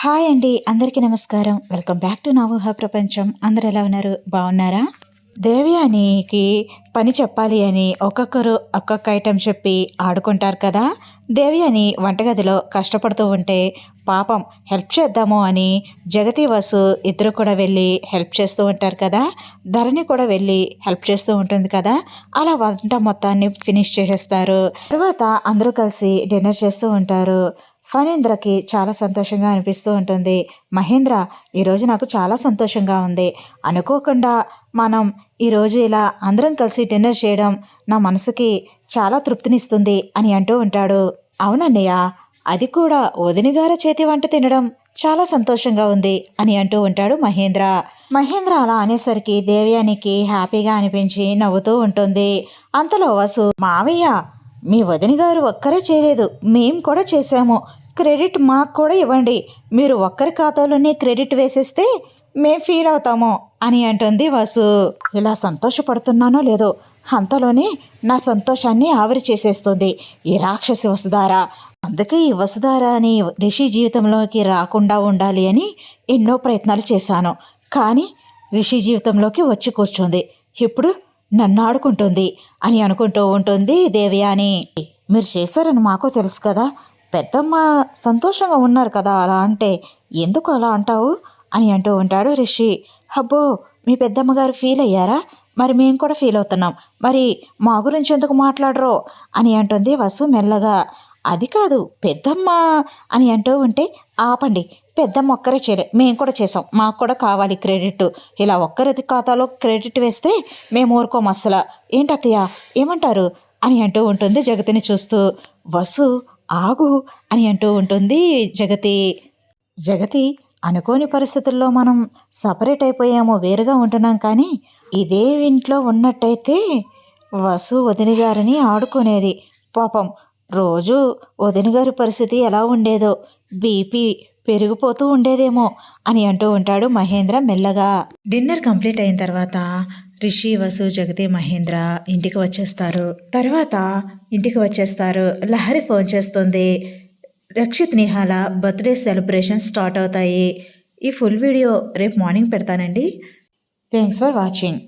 Hi అండి అందరికీ నమస్కారం. వెల్కమ్ బ్యాక్ టు నవూహ ప్రపంచం. అందరు ఎలా ఉన్నారు? బాగున్నారా? దేవ్యానికి పని చెప్పాలి అని ఒక్కొక్కరు ఒక్కొక్క ఐటెం చెప్పి ఆడుకుంటారు కదా. దేవ్యాని వంటగదిలో కష్టపడుతూ ఉంటే పాపం హెల్ప్ చేద్దాము అని జగతి వసు ఇద్దరు కూడా వెళ్ళి హెల్ప్ చేస్తూ ఉంటారు కదా. ధరణి కూడా వెళ్ళి హెల్ప్ చేస్తూ ఉంటుంది కదా. అలా వంట మొత్తాన్ని ఫినిష్ చేసేస్తారు. తర్వాత అందరూ కలిసి డిన్నర్ చేస్తూ ఉంటారు. ఫణేంద్రకి చాలా సంతోషంగా అనిపిస్తూ ఉంటుంది. మహేంద్ర ఈరోజు నాకు చాలా సంతోషంగా ఉంది. అనుకోకుండా మనం ఈరోజు ఇలా అందరం కలిసి డిన్నర్ చేయడం నా మనసుకి చాలా తృప్తినిస్తుంది అని అంటూ ఉంటాడు. అవునన్నయ్య అది కూడా వదిన గారి చేతి వంట తినడం చాలా సంతోషంగా ఉంది అని అంటూ ఉంటాడు మహేంద్ర. మహేంద్ర అలా అనేసరికి దేవ్యానికి హ్యాపీగా అనిపించి నవ్వుతూ ఉంటుంది. అంతలో వసు మావయ్య మీ వదిన గారు ఒక్కరే చేయలేదు. మేం కూడా చేశాము. క్రెడిట్ మాకు కూడా ఇవ్వండి. మీరు ఒక్కరి ఖాతాలోనే క్రెడిట్ వేసేస్తే మేం ఫీల్ అవుతాము అని అంటుంది వాసు. ఇలా సంతోషపడుతున్నానో లేదో అంతలోనే నా సంతోషాన్ని ఆవిరి చేసేస్తుంది. ఈ రాక్షసి వసుధార. అందుకే ఈ వసుధార అని రిషి జీవితంలోకి రాకుండా ఉండాలి అని ఎన్నో ప్రయత్నాలు చేశాను. కానీ రిషి జీవితంలోకి వచ్చి కూర్చుంది. ఇప్పుడు నన్ను ఆడుకుంటుంది అని అనుకుంటూ ఉంటుంది దేవయాని. మీరు చేశారని మాకు తెలుసు కదా. పెద్దమ్మ సంతోషంగా ఉన్నారు కదా అలా అంటే ఎందుకు అలా అంటావు? అని అంటూ ఉంటాడు రిషి. అబ్బో మీ పెద్దమ్మ గారు ఫీల్ అయ్యారా? మరి మేము కూడా ఫీల్ అవుతున్నాం. మరి మా గురించి ఎందుకు మాట్లాడరో? అని అంటుంది వసు మెల్లగా. అది కాదు పెద్దమ్మ అని అంటూ ఉంటే ఆపండి. పెద్దమ్మ ఒక్కరే చేయలే మేము కూడా చేసాం. మాకు కూడా కావాలి క్రెడిట్. ఇలా ఒక్కరి ఖాతాలో క్రెడిట్ వేస్తే మేము ఊరుకోం అసలు ఏంటత్తయ్య ఏమంటారు? అని అంటూ ఉంటుంది జగతిని చూస్తూ. వసు ఆగు అని అంటూ ఉంటుంది జగతి. జగతి అనుకోని పరిస్థితుల్లో మనం సపరేట్ అయిపోయాము వేరుగా ఉంటున్నాం కానీ ఇదే ఇంట్లో ఉన్నట్టయితే వసు వదిన గారిని ఆడుకునేది. పాపం రోజు వదిన గారి పరిస్థితి ఎలా ఉండేదో బీపీ పెరిగిపోతూ ఉండేదేమో అని అంటూ ఉంటాడు మహేంద్ర మెల్లగా. డిన్నర్ కంప్లీట్ అయిన తర్వాత రిషి వసు జగతి మహేంద్ర ఇంటికి వచ్చేస్తారు. తర్వాత ఇంటికి వచ్చేస్తారు. లహరి ఫోన్ చేస్తుంది. Rakshit Nihala birthday celebration start అవుతాయి. ఈ ఫుల్ వీడియో రేపు మార్నింగ్ పెడతానండి. Thanks for watching.